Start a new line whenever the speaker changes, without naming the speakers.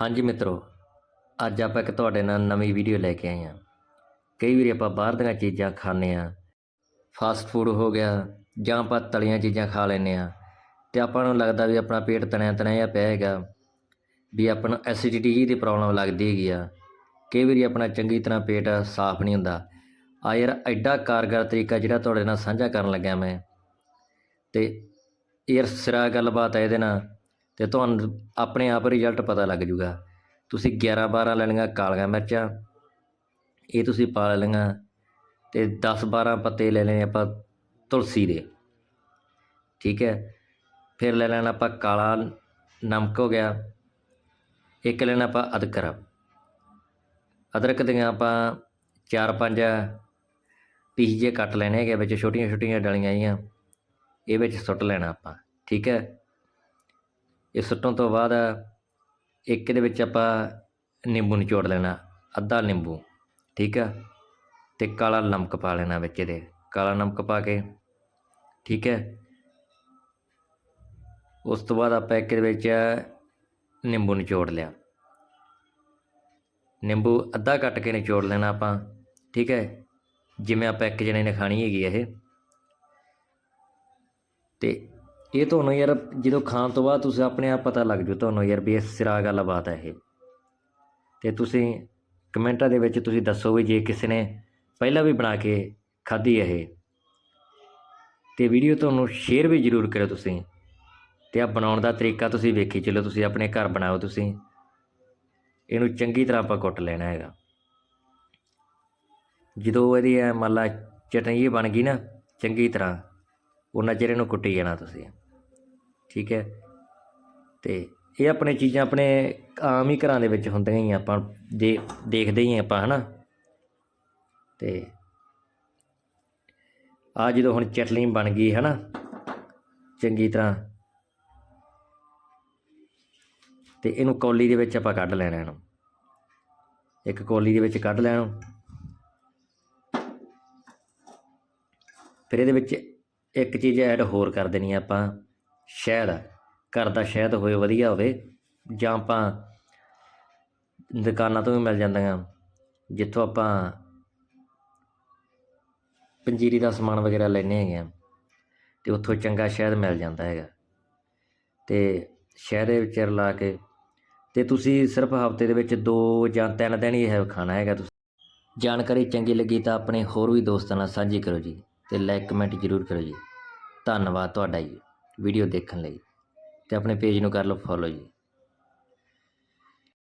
ਹਾਂਜੀ ਮਿੱਤਰੋ, ਅੱਜ ਆਪਾਂ ਇੱਕ ਤੁਹਾਡੇ ਨਾਲ ਨਵੀਂ ਵੀਡੀਓ ਲੈ ਕੇ ਆਏ ਹਾਂ। ਕਈ ਵਾਰੀ ਆਪਾਂ ਬਾਹਰ ਦੀਆਂ ਚੀਜ਼ਾਂ ਖਾਂਦੇ ਆ ਫਾਸਟ ਫੂਡ ਹੋ ਗਿਆ ਜਾਂ ਆਪਾਂ ਤਲੀਆਂ ਚੀਜ਼ਾਂ ਖਾ ਲੈਂਦੇ ਆ ਤੇ ਆਪਾਂ ਨੂੰ ਲੱਗਦਾ ਵੀ ਆਪਣਾ ਪੇਟ ਤਣਿਆ ਤਣਿਆ ਜਿਹਾ ਪਿਆ ਹੈਗਾ, ਵੀ ਆਪਾਂ ਨੂੰ ਐਸਿਡਿਟੀ ਦੀ ਪ੍ਰੋਬਲਮ ਲੱਗਦੀ ਹੈਗੀ ਆ। ਕਈ ਵਾਰੀ ਆਪਣਾ ਚੰਗੀ ਤਰ੍ਹਾਂ ਪੇਟ ਸਾਫ਼ ਨਹੀਂ ਹੁੰਦਾ। ਆ ਯਾਰ ਐਡਾ ਕਾਰਗਰ ਤਰੀਕਾ ਜਿਹੜਾ ਤੁਹਾਡੇ ਨਾਲ ਸਾਂਝਾ ਕਰਨ ਲੱਗਿਆ ਮੈਂ। ਤੇ ਯਾਰ ਸਿਰਾ ਗੱਲਬਾਤ ਹੈ ਇਹਦੇ ਨਾਲ। ਅਤੇ ਤੁਹਾਨੂੰ ਆਪਣੇ ਆਪ ਰਿਜ਼ਲਟ ਪਤਾ ਲੱਗ ਜੂਗਾ। ਤੁਸੀਂ 11 12 ਲੈਣੀਆਂ ਕਾਲੀਆਂ ਮਿਰਚਾਂ, ਇਹ ਤੁਸੀਂ ਪਾ ਲੈਣੀਆਂ ਤੇ 10 12 ਪੱਤੇ ਲੈ ਲੈਣੇ ਆਪਾਂ ਤੁਲਸੀ ਦੇ। ਠੀਕ ਹੈ? ਫਿਰ ਲੈ ਲੈਣਾ ਆਪਾਂ ਕਾਲਾ ਨਮਕ ਹੋ ਗਿਆ, ਇੱਕ ਲੈਣਾ ਆਪਾਂ ਅਦਰਕ। ਅਦਰਕ ਦੀਆਂ ਆਪਾਂ ਚਾਰ ਪੰਜ ਪੀਸ ਜੇ ਕੱਟ ਲੈਣੇ ਹੈਗੇ, ਵਿੱਚ ਛੋਟੀਆਂ ਛੋਟੀਆਂ ਡਲੀਆਂ ਜੀਆਂ ਇਹ ਵਿੱਚ ਸੁੱਟ ਲੈਣਾ ਆਪਾਂ। ਠੀਕ ਹੈ? ਇਹ ਸੁੱਟਣ ਤੋਂ ਬਾਅਦ ਇੱਕ ਇਹਦੇ ਵਿੱਚ ਆਪਾਂ ਨਿੰਬੂ ਨਿਚੋੜ ਲੈਣਾ, ਅੱਧਾ ਨਿੰਬੂ, ਠੀਕ ਆ? ਅਤੇ ਕਾਲਾ ਨਮਕ ਪਾ ਲੈਣਾ ਵਿੱਚ ਇਹਦੇ, ਕਾਲਾ ਨਮਕ ਪਾ ਕੇ, ਠੀਕ ਹੈ? ਉਸ ਤੋਂ ਬਾਅਦ ਆਪਾਂ ਇੱਕ ਦੇ ਵਿੱਚ ਨਿੰਬੂ ਨਿਚੋੜ ਲਿਆ। ਨਿੰਬੂ ਅੱਧਾ ਕੱਟ ਕੇ ਨਿਚੋੜ ਲੈਣਾ ਆਪਾਂ, ਠੀਕ ਹੈ? ਜਿਵੇਂ ਆਪਾਂ ਇੱਕ ਜਣੇ ਨੇ ਖਾਣੀ ਹੈਗੀ ਇਹ। ਤੇ ਇਹ ਤੁਹਾਨੂੰ ਯਾਰ ਜਦੋਂ ਖਾਣ ਤੋਂ ਬਾਅਦ ਤੁਸੀਂ ਆਪਣੇ ਆਪ ਪਤਾ ਲੱਗ ਜੂ ਤੁਹਾਨੂੰ ਯਾਰ ਵੀ ਇਹ ਸਿਰਾ ਗੱਲਬਾਤ ਹੈ ਇਹ। ਤੇ ਤੁਸੀਂ ਕਮੈਂਟਾਂ ਦੇ ਵਿੱਚ ਤੁਸੀਂ ਦੱਸੋ ਵੀ ਜੇ ਕਿਸੇ ਨੇ ਪਹਿਲਾਂ ਵੀ ਬਣਾ ਕੇ ਖਾਧੀ ਹੈ ਇਹ। ਤੇ ਵੀਡੀਓ ਤੁਹਾਨੂੰ ਸ਼ੇਅਰ ਵੀ ਜ਼ਰੂਰ ਕਰਿਓ ਤੁਸੀਂ। ਤੇ ਆ ਬਣਾਉਣ ਦਾ ਤਰੀਕਾ ਤੁਸੀਂ ਵੇਖੀ ਚਲੋ, ਤੁਸੀਂ ਆਪਣੇ ਘਰ ਬਣਾਓ ਤੁਸੀਂ। ਇਹਨੂੰ ਚੰਗੀ ਤਰ੍ਹਾਂ ਆਪਾਂ ਕੁੱਟ ਲੈਣਾ ਹੈਗਾ। ਜਦੋਂ ਇਹਦੀ ਐ ਮੰਨ ਲਾ ਚਟਨੀ ਬਣ ਗਈ ਨਾ, ਚੰਗੀ ਤਰ੍ਹਾਂ। ਉਹਨਾਂ ਚਿਰ ਇਹਨੂੰ ਕੁੱਟੀ ਜਾਣਾ ਤੁਸੀਂ। ਠੀਕ ਹੈ? ਤੇ ਇਹ ਆਪਣੇ ਚੀਜ਼ਾਂ ਆਪਣੇ ਆਮ ਹੀ ਘਰਾਂ ਦੇ ਵਿੱਚ ਹੁੰਦੀਆਂ ਹੀ ਆਪਾਂ ਦੇ ਦੇਖਦੇ ਹੀ ਆ ਆਪਾਂ, ਹਨਾ? ਤੇ ਆ ਜਦੋਂ ਹੁਣ ਚਟਨੀ ਬਣ ਗਈ, ਹਨਾ? ਚੰਗੀ ਤਰ੍ਹਾਂ। ਤੇ ਇਹਨੂੰ ਕੌਲੀ ਦੇ ਵਿੱਚ ਆਪਾਂ ਕੱਢ ਲੈਣਾ ਇਹਨੂੰ। ਇੱਕ ਕੌਲੀ ਦੇ ਵਿੱਚ ਕੱਢ ਲੈਣਾ ਫਿਰ ਇਹਦੇ ਵਿੱਚ ਇੱਕ ਚੀਜ਼ ਐਡ ਹੋਰ ਕਰ ਦੇਣੀ ਆ ਆਪਾਂ, ਸ਼ਹਿਦ। ਘਰ ਦਾ ਸ਼ਹਿਦ ਹੋਵੇ ਵਧੀਆ ਹੋਵੇ, ਜਾਂ ਆਪਾਂ ਦੁਕਾਨਾਂ ਤੋਂ ਵੀ ਮਿਲ ਜਾਂਦੀਆਂ। ਜਿੱਥੋਂ ਆਪਾਂ ਪੰਜੀਰੀ ਦਾ ਸਮਾਨ ਵਗੈਰਾ ਲੈਂਦੇ ਹੈਗੇ ਆ ਅਤੇ ਉੱਥੋਂ ਚੰਗਾ ਸ਼ਹਿਦ ਮਿਲ ਜਾਂਦਾ ਹੈਗਾ। ਅਤੇ ਸ਼ਹਿਦ ਦੇ ਵਿੱਚ ਰਲਾ ਕੇ ਅਤੇ ਤੁਸੀਂ ਸਿਰਫ ਹਫ਼ਤੇ ਦੇ ਵਿੱਚ ਦੋ ਜਾਂ ਤਿੰਨ ਦਿਨ ਹੀ ਇਹ ਖਾਣਾ ਹੈਗਾ ਤੁਸੀਂ। ਜਾਣਕਾਰੀ ਚੰਗੀ ਲੱਗੀ ਤਾਂ ਆਪਣੇ ਹੋਰ ਵੀ ਦੋਸਤਾਂ ਨਾਲ ਸਾਂਝੀ ਕਰੋ ਜੀ। ਤੇ ਲਾਈਕ ਕਮੈਂਟ ਜ਼ਰੂਰ ਕਰੋ ਜੀ। ਧੰਨਵਾਦ ਤੁਹਾਡਾ ਜੀ ਵੀਡੀਓ ਦੇਖਣ ਲਈ। ਤੇ ਆਪਣੇ ਪੇਜ ਨੂੰ ਕਰ ਲਓ ਫੋਲੋ ਜੀ।